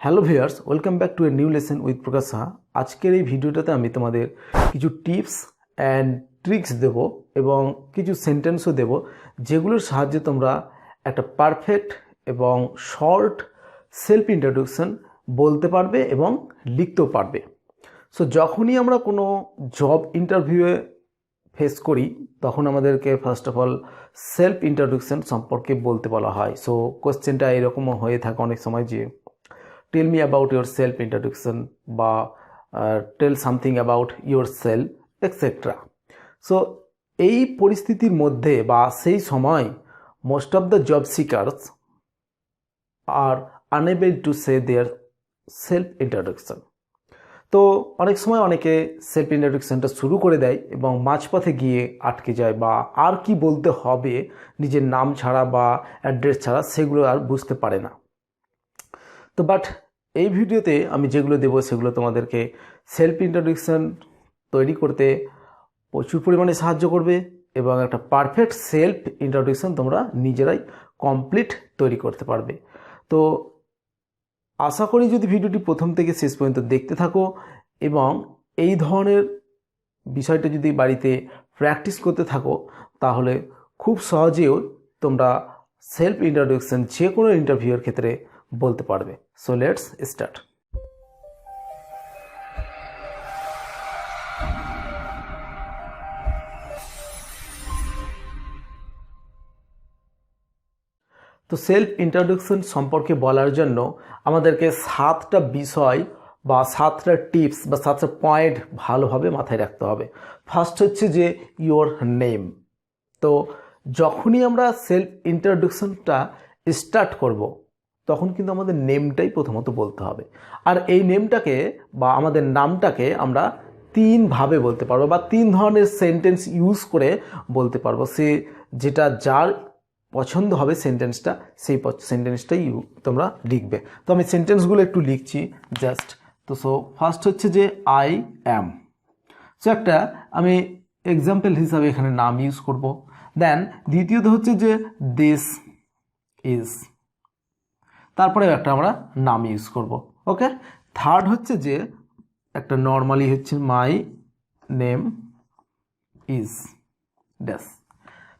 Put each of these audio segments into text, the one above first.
Hello viewers, welcome back to a new lesson with Prakash Saha. আজকের এই ভিডিওটাতে আমি তোমাদের কিছু টিপস অ্যান্ড ট্রিক্স দেব এবং কিছু সেন্টেন্সও দেব যেগুলোর সাহায্যে তোমরা একটা পারফেক্ট এবং শর্ট সেলফ ইন্ট্রোডাকশন বলতে পারবে এবং লিখতেও পারবে। সো যখনই আমরা কোনো জব ইন্টারভিউয়ে ফেস করি, তখন আমাদেরকে first of all self introduction সম্পর্কে বলতে বলা হয়। সো কোশ্চেনটা এরকমও হয়ে থাকে অনেক সময় যে tell me about your self introduction বা tell something about your self etcetera so এই পরিস্থিতির মধ্যে বা সেই সময় most of the job seekers are unable to say their self introduction তো, অনেক সময় অনেকে সেলফ ইন্ট্রোডাকশনটা শুরু করে দেয় এবং মাঝপথে গিয়ে আটকে যায় বা আর কি বলতে হবে, নিজের নাম ছাড়া বা অ্যাড্রেস ছাড়া সেগুলো আর বুঝতে পারে না। তো বাট এই ভিডিওতে আমি যেগুলো দেবো সেগুলো তোমাদেরকে সেলফ ইন্ট্রোডাকশন তৈরি করতে প্রচুর পরিমাণে সাহায্য করবে এবং একটা পারফেক্ট সেলফ ইন্ট্রোডাকশন তোমরা নিজেরাই কমপ্লিট তৈরি করতে পারবে। তো আশা করি যদি ভিডিওটি প্রথম থেকে শেষ পর্যন্ত দেখতে থাকো এবং এই ধরনের বিষয়টা যদি বাড়িতে প্র্যাকটিস করতে থাকো, তাহলে খুব সহজেও তোমরা সেলফ ইন্ট্রোডাকশন যে কোনো ইন্টারভিউয়ের ক্ষেত্রে বলতে পারবে। সো লেটস স্টার্ট তো সেলফ ইন্ট্রোডাকশন সম্পর্কে বলার জন্য আমাদেরকে সাতটা বিষয় বা সাতটা টিপস বা সাতটা পয়েন্ট ভালোভাবে মাথায় রাখতে হবে। ফার্স্ট হচ্ছে যে ইওর নেম তো যখনই আমরা সেলফ ইন্ট্রোডাকশনটা স্টার্ট করব তখন কিন্তু আমাদের নেমটাই প্রথমত বলতে হবে। আর এই নেমটাকে বা আমাদের নামটাকে আমরা তিনভাবে বলতে পারব বা তিন ধরনের সেন্টেন্স ইউজ করে বলতে পারব। সে যেটা যার পছন্দ হবে সেন্টেন্সটা সেই সেন্টেন্সটাই তোমরা লিখবে। তো আমি সেন্টেন্সগুলো একটু লিখছি জাস্ট তো সো ফার্স্ট হচ্ছে যে আই অ্যাম সো একটা আমি এক্সাম্পল হিসাবে এখানে নাম ইউজ করব। দেন দ্বিতীয়ত হচ্ছে যে দিস ইজ তারপরে একটা আমরা নাম ইউজ করব ওকে থার্ড হচ্ছে যে একটা নর্মালি হচ্ছে মাই নেম ইজ ড্যাশ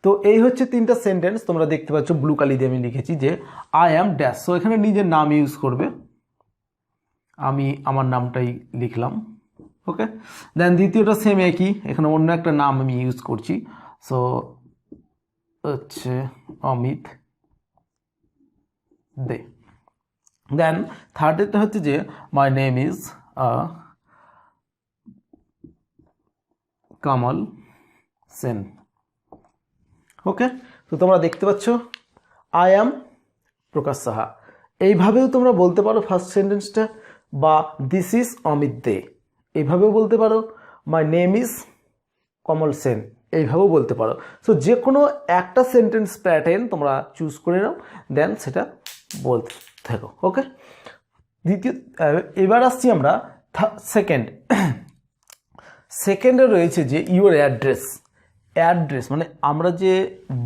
তো এই হচ্ছে তিনটা সেন্টেন্স তোমরা দেখতে পাচ্ছ ব্লু কালি দিয়ে আমি লিখেছি যে আই অ্যাম ড্যাশ সো এখানে নিজের নাম ইউজ করবে। আমি আমার নামটাই লিখলাম ওকে দেন দ্বিতীয়টা সেম একই, এখানে অন্য একটা নাম আমি ইউজ করছি। সো হচ্ছে অমিত দে। দেন থার্ড থার্ডেরটা হচ্ছে যে my name is Kamal Sen okay তো তোমরা দেখতে পাচ্ছ আই অ্যাম প্রকাশ সাহা এইভাবেও তোমরা বলতে পারো ফার্স্ট সেন্টেন্সটা বা দিস ইজ অমিত দে এইভাবেও বলতে পারো my name is Kamal Sen এইভাবেও বলতে পারো। সো যে কোনো একটা সেন্টেন্স প্যাটার্ন তোমরা চুজ করে নাও দেন সেটা বলতে থাকো ওকে দ্বিতীয় এবার আসছি আমরা সেকেন্ড সেকেন্ডে রয়েছে যে ইউর অ্যাড্রেস অ্যাড্রেস মানে আমরা যে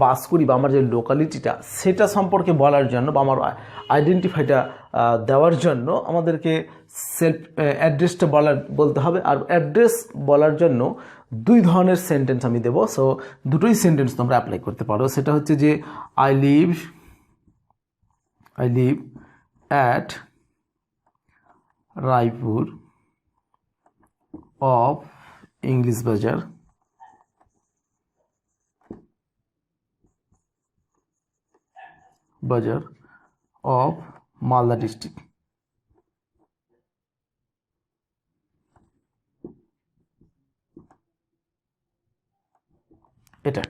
বাস করি বা আমার যে লোকালিটিটা সেটা সম্পর্কে বলার জন্য বা আমার আইডেন্টিফাইটা দেওয়ার জন্য আমাদেরকে সেলফ অ্যাড্রেসটা বলার, বলতে হবে। আর অ্যাড্রেস বলার জন্য দুই ধরনের সেন্টেন্স আমি দেবো। সো দুটোই সেন্টেন্স তোমরা অ্যাপ্লাই করতে পারো। সেটা হচ্ছে যে I live I live at Raipur of English Bazar Bazar of Malda district এটা।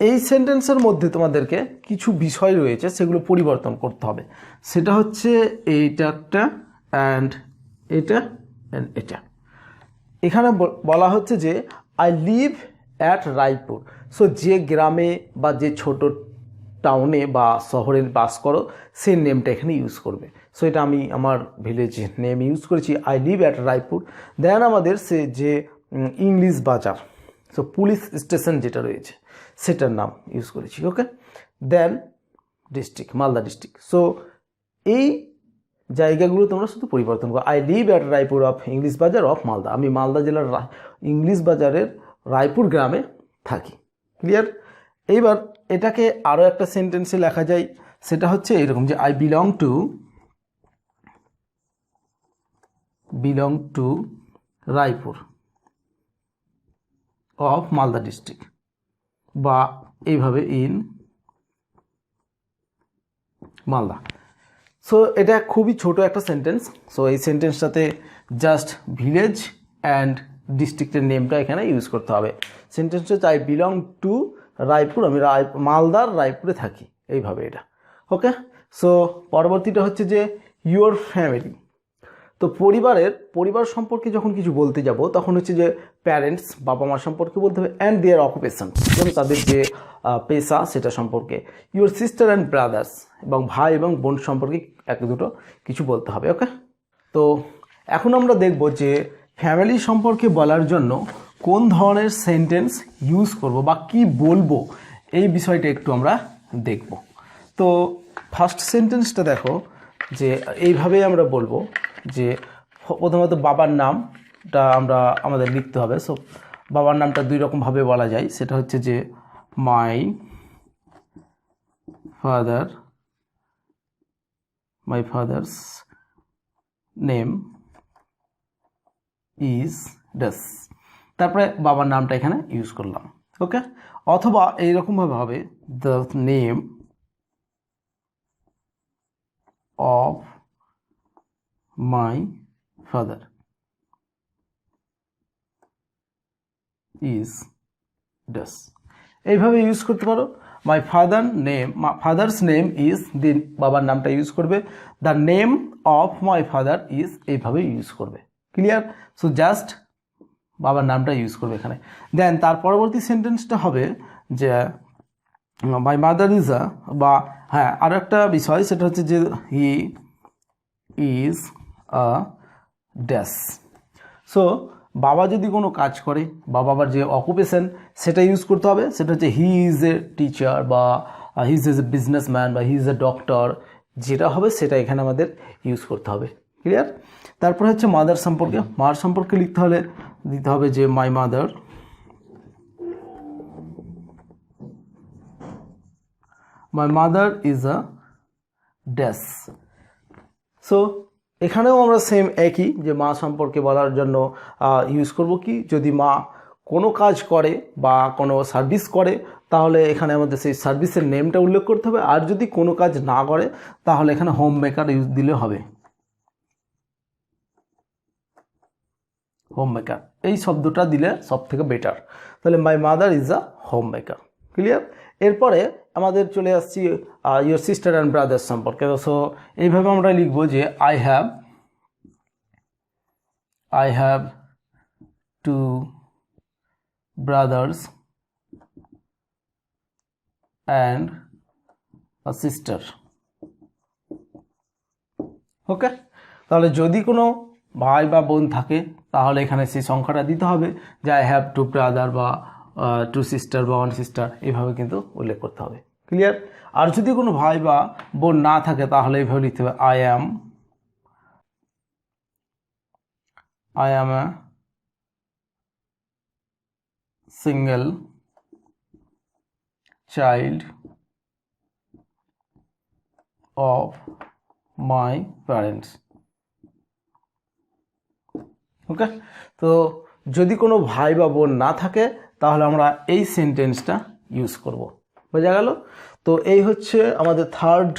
এই সেন্টেন্সের মধ্যে তোমাদেরকে কিছু বিষয় রয়েছে সেগুলো পরিবর্তন করতে হবে। সেটা হচ্ছে এইটা একটা অ্যান্ড এটা অ্যান্ড এটা। এখানে বলা হচ্ছে যে I live at Raipur so যে গ্রামে বা যে ছোট টাউনে বা শহরে বাস করো সেই নেমটা এখানে ইউজ করবে। সো এটা আমি আমার ভিলেজ নেম ইউজ করেছি I live at Raipur then আমাদের সে যে ইংলিশ বাজার সো পুলিশ স্টেশন যেটা রয়েছে, সেটার নাম ইউজ করেছি okay then district Malda district so এই জায়গাগুলো তোমরা শুধু পরিবর্তন করো। I live at Raipur of English Bazar of Malda আমি মালদা জেলার ইংলিশ বাজারের রায়পুর গ্রামে থাকি। ক্লিয়ার এইবার এটাকে আরও একটা সেন্টেন্সে লেখা যায়। সেটা হচ্ছে এরকম যে I belong to belong to Raipur of Malda district বা এইভাবে ইন মালদা। সো এটা খুবই ছোট একটা সেন্টেন্স সো এই সেন্টেন্সটাতে জাস্ট ভিলেজ অ্যান্ড ডিস্ট্রিক্টের নেমটা এখানে ইউজ করতে হবে। সেন্টেন্সটা হচ্ছে আই বিলং টু রায়পুর, আমি রায়, মালদার রায়পুরে থাকি। এইভাবে এটা। ওকে সো পরবর্তীটা হচ্ছে যে ইউর ফ্যামিলি তো পরিবারের, পরিবার সম্পর্কে যখন কিছু বলতে যাব, তখন হচ্ছে যে প্যারেন্টস বাবা মা সম্পর্কে বলতে হবে অ্যান্ড দেয়ার অকুপেশন এবং তাদের যে পেশা সেটা সম্পর্কে। ইউর সিস্টার অ্যান্ড ব্রাদার্স এবং ভাই এবং বোন সম্পর্কে এক দুটো কিছু বলতে হবে ওকে তো এখন আমরা দেখব যে ফ্যামিলি সম্পর্কে বলার জন্য কোন ধরনের সেন্টেন্স ইউজ করব বা কি বলব, এই বিষয়টা একটু আমরা দেখব। তো ফার্স্ট সেন্টেন্সটা দেখো যে এইভাবেই আমরা বলব যে প্রথমত বাবার নামটা আমরা আমাদের লিখতে হবে। সো বাবার নামটা দুই রকমভাবে বলা যায়। সেটা হচ্ছে যে my father my father's name is dash তারপরে বাবার নামটা এখানে ইউজ করলাম। ওকে অথবা এইরকমভাবে হবে the name of my father is dash এইভাবে ইউজ করতে পারো। My father name father's name is দিন বাবার নামটা ইউজ করবে। The name of my father is এইভাবে ইউজ করবে। ক্লিয়ার সো জাস্ট বাবার নামটা ইউজ করবে এখানে। দেন তার পরবর্তী সেন্টেন্সটা হবে যে মাই মাদার ইজ আ বা হ্যাঁ আরও একটা বিষয়, সেটা হচ্ছে যে he is a dash so বাবা যদি কোনো কাজ করে বা বাবার যে অকুপেশন সেটা ইউজ করতে হবে। সেটা হচ্ছে হি ইজ এ টিচার বা হি ইজ এ বিজনেসম্যান বা হি ইজ এ ডক্টর যেটা হবে সেটা এখানে আমাদের ইউজ করতে হবে। ক্লিয়ার তারপরে হচ্ছে মাদার সম্পর্কে। মার সম্পর্কে লিখতে হলে, দিতে হবে যে my mother my mother is a dash so এখানেও আমরা সেম একই যে মা সম্পর্কে বলার জন্য ইউজ করব কি? যদি মা কোনো কাজ করে বা কোনো সার্ভিস করে, তাহলে এখানে আমাদের সেই সার্ভিসের নেমটা উল্লেখ করতে হবে। আর যদি কোনো কাজ না করে, তাহলে এখানে হোম মেকার ইউজ দিলে হবে। হোম মেকার এই শব্দটা দিলে সব থেকে বেটার তাহলে my mother is a home maker clear এরপরে আমাদের চলে আসছি ইয়োর সিস্টার অ্যান্ড ব্রাদার্স সম্পর্কে। সো এইভাবে আমরা লিখব যে I have I have two brothers and a sister okay তাহলে যদি কোনো ভাই বা বোন থাকে, তাহলে এখানে সেই সংখ্যাটা দিতে হবে যে আই হ্যাভ টু ব্রাদার বা টু সিস্টার বা ওয়ান সিস্টার এইভাবে কিন্তু উল্লেখ করতে হবে। ক্লিয়ার আর যদি কোনো ভাই বা বোন না থাকে, তাহলে এইভাবে লিখতে হবে I am I am a single child of my parents okay তো যদি কোনো ভাই বা বোন না থাকে তাহলে আমরা এই সেন্টেন্সটা ইউজ করব। বোঝা গেল? তো এই হচ্ছে আমাদের থার্ড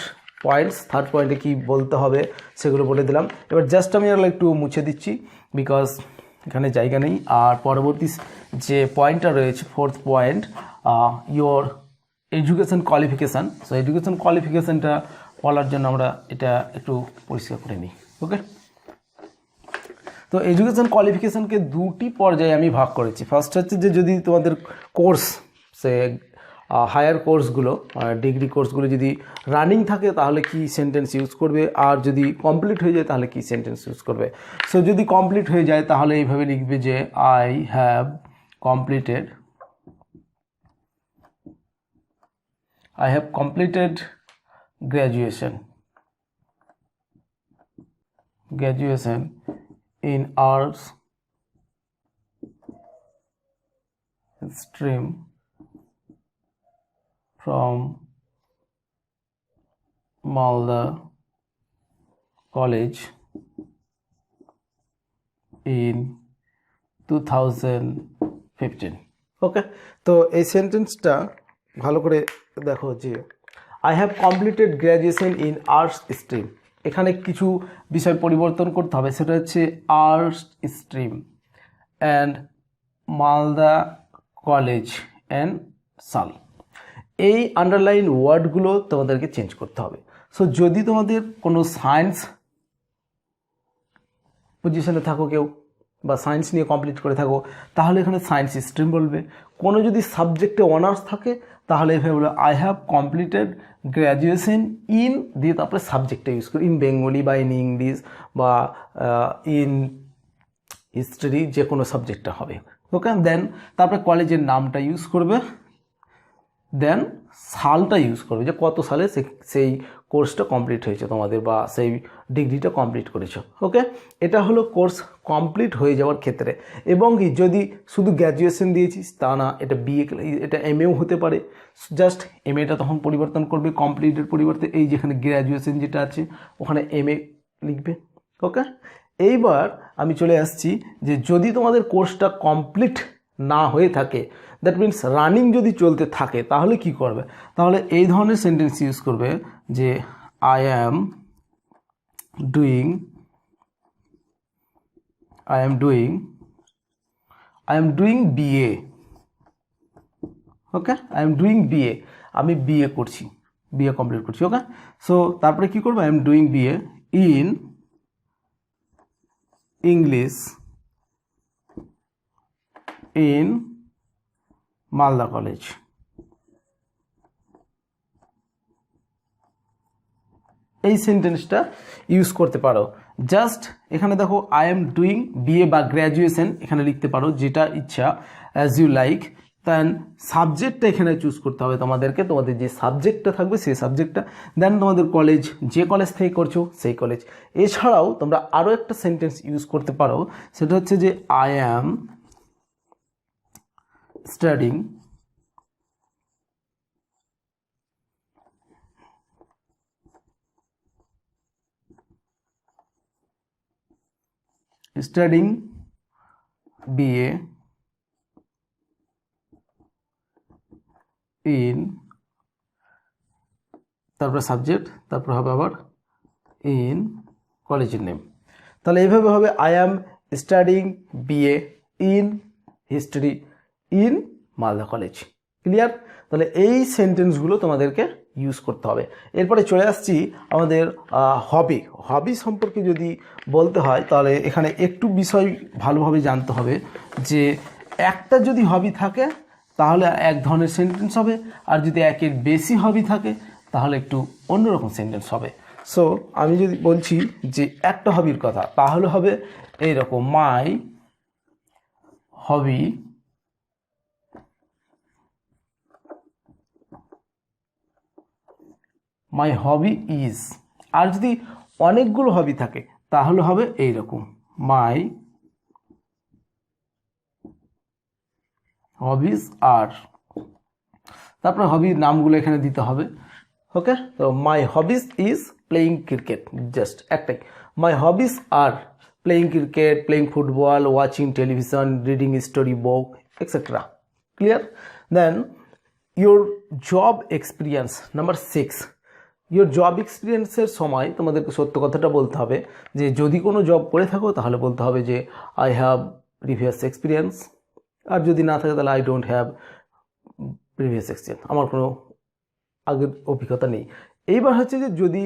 পয়েন্টস থার্ড পয়েন্টে কি বলতে হবে সেগুলো বলে দিলাম। এবার জাস্ট আমি এগুলো একটু মুছে দিচ্ছি বিকজ এখানে জায়গা নেই। আর পরবর্তী যে পয়েন্টটা রয়েছে fourth point your education qualification so education কোয়ালিফিকেশানটা বলার জন্য আমরা এটা একটু পরিষ্কার করে নিই। ওকে তো এডুকেশন কোয়ালিফিকেশানকে দুটি পর্যায়ে আমি ভাগ করেছি। ফার্স্ট হচ্ছে যে যদি তোমাদের কোর্স সে হায়ার কোর্সগুলো ডিগ্রি কোর্সগুলো যদি রানিং থাকে, তাহলে কি সেন্টেন্স ইউজ করবে? আর যদি কমপ্লিট হয়ে যায়, তাহলে কি সেন্টেন্স ইউজ করবে? সো যদি কমপ্লিট হয়ে যায়, তাহলে এইভাবে লিখবে যে I have completed I have completed graduation graduation in arts stream from Malda College in 2015 okay তো এই সেন্টেন্সটা ভালো করে দেখো যে I have completed graduation in arts stream এখানে কিছু বিষয় পরিবর্তন করতে হবে। সেটা হচ্ছে arts stream and Malda college and সাল। এই আন্ডারলাইন ওয়ার্ডগুলো তোমাদেরকে চেঞ্জ করতে হবে। সো যদি তোমাদের কোনো সায়েন্স পজিশনে থাকো কেউ বা সায়েন্স নিয়ে কমপ্লিট করে থাকো, তাহলে এখানে সায়েন্স স্ট্রিম বলবে। কোনো যদি সাবজেক্টে অনার্স থাকে, তাহলে এভাবে বলবে I have completed graduation in দিয়ে তারপরে সাবজেক্টটা ইউজ করি। ইন বেঙ্গলি বা ইন ইংলিশ বা ইন হিস্ট্রি যে কোনো সাবজেক্টটা হবে। ওকে দেন তারপরে কলেজের নামটা ইউজ করবে। দেন সালটা ইউজ করবে যে কত সালে সেই কোর্সটা কমপ্লিট হয়েছে তোমাদের বা সেই ডিগ্রিটা কমপ্লিট করেছ ওকে এটা হলো কোর্স কমপ্লিট হয়ে যাওয়ার ক্ষেত্রে। এবং কি যদি শুধু গ্র্যাজুয়েশন দিয়েছিস, তা না, এটা বিএ এটা এম এও হতে পারে। জাস্ট এম এটা তখন পরিবর্তন করবে কমপ্লিটের পরিবর্তে এই যেখানে গ্র্যাজুয়েশন যেটা আছে, ওখানে এম এ লিখবে ওকে এইবার আমি চলে আসছি যে যদি তোমাদের কোর্সটা কমপ্লিট না হয়ে থাকে দ্যাট মিন্স রানিং যদি চলতে থাকে, তাহলে কি করবে? তাহলে এই ধরনের সেন্টেন্স ইউজ করবে যে I am doing I am doing I am doing BA okay I am doing BA আমি বিএ করছি বিএ কমপ্লিট করছি ওকে সো তারপরে কি করব? I am doing BA in English in Malda college এই সেন্টেন্সটা ইউজ করতে পারো। জাস্ট এখানে দেখো আই এম ডুইং বিএ বা গ্র্যাজুয়েশন এখানে লিখতে পারো, যেটা ইচ্ছা অ্যাজ ইউ লাইক দেন সাবজেক্টটা এখানে চুজ করতে হবে তোমাদেরকে, তোমাদের যে সাবজেক্টটা থাকবে সেই সাবজেক্টটা দেন তোমাদের কলেজ যে কলেজ থেকে করছ সেই কলেজ এছাড়াও তোমরা আরও একটা সেন্টেন্স ইউজ করতে পারো, সেটা হচ্ছে যে I am studying studying BA in, তারপরে সাবজেক্ট তারপর হবে আবার ইন কলেজের নেম তাহলে এইভাবে হবে I am studying BA in history in Malda college. Clear তাহলে এই সেন্টেন্সগুলো তোমাদেরকে ইউজ করতে হবে। এরপরে চলে আসছি আমাদের হবি হবি সম্পর্কে যদি বলতে হয়, তাহলে এখানে একটু বিষয় ভালোভাবে জানতে হবে যে একটা যদি হবি থাকে, তাহলে এক ধরনের সেন্টেন্স হবে। আর যদি একের বেশি হবি থাকে, তাহলে একটু অন্যরকম সেন্টেন্স হবে। সো আমি যদি বলছি যে একটা হবির কথা, তাহলে হবে এইরকম মাই হবি মাই হবি ইজ আর যদি অনেকগুলো হবি থাকে, তাহলে হবে এই রকম মাই হবিজ আর তারপরে হবির নামগুলো এখানে দিতে হবে। ওকে তো my hobbies is playing cricket just একটাই। My hobbies are playing cricket playing football watching television reading story book etcetera clear then your job experience number six your job এক্সপিরিয়েন্সের সময় তোমাদেরকে সত্য কথাটা বলতে হবে যে যদি কোনো জব করে থাকো, তাহলে বলতে হবে যে আই হ্যাভ প্রিভিয়াস এক্সপিরিয়েন্স আর যদি না থাকে, তাহলে I don't have previous experience আমার কোনো আগের অভিজ্ঞতা নেই। এইবার হচ্ছে যে যদি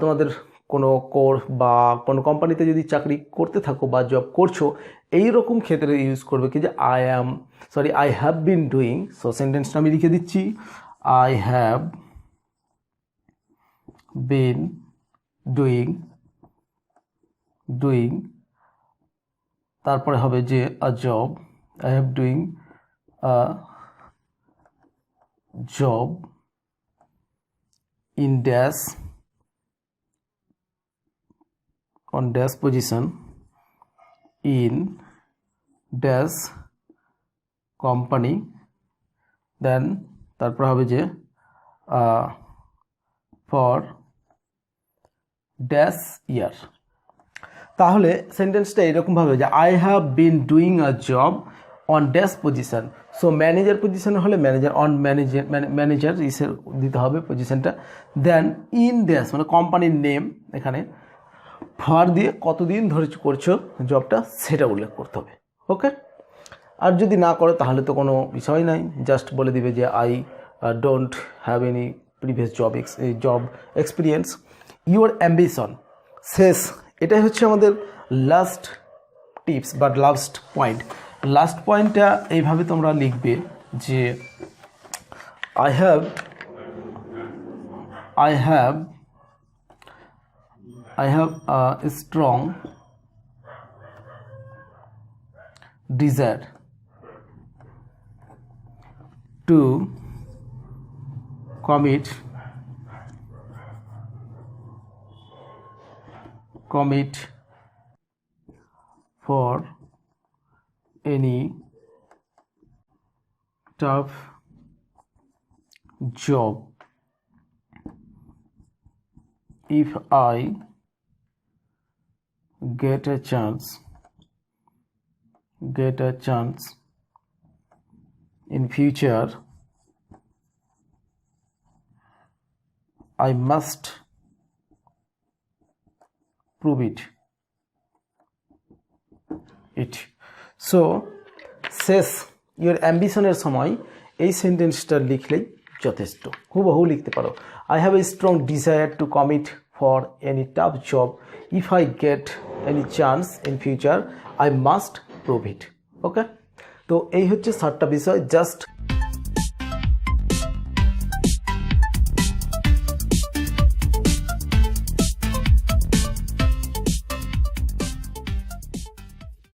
তোমাদের কোনো কোর্স বা কোনো কোম্পানিতে যদি চাকরি করতে থাকো বা জব করছ, এই রকম ক্ষেত্রে ইউজ করবে কি যে I am sorry I have been doing so সেন্টেন্সটা আমি লিখে দিচ্ছি I have been doing doing তারপরে হবে যে a job, I have doing a job in dash, on dash position in dash company. Then তারপর হবে যে ফর ড্যাশ ইয়ার। তাহলে সেন্টেন্সটা এরকমভাবে যে I have been doing a job on dash position so manager position হলে ম্যানেজার অন ম্যানেজার ম্যানেজার ইসের দিতে হবে পজিশনটা দেন ইন ড্যাশ মানে কোম্পানির নেম এখানে। ফর দিয়ে কতদিন ধরে করছ জবটা সেটা উল্লেখ করতে হবে। ওকে আর যদি না করে, তাহলে তো কোনো বিষয় নাই। জাস্ট বলে দিবে যে I don't have any previous job ex job experience your ambition. শেষ। এটাই হচ্ছে আমাদের লাস্ট টিপস বা লাস্ট পয়েন্ট লাস্ট পয়েন্টটা এইভাবে তোমরা লিখবে যে I have I have have a strong desire to commit commit for any tough job. If I get a chance get a chance in future I must prove it. It. So, শেষ your অ্যাম্বিশনের সময় এই সেন্টেন্সটা লিখলেই যথেষ্ট। হুবহু লিখতে পারো। I have a strong desire to commit for any tough job if I get any chance in future I must prove it okay তো এই হচ্ছে সাতটা বিষয়। জাস্ট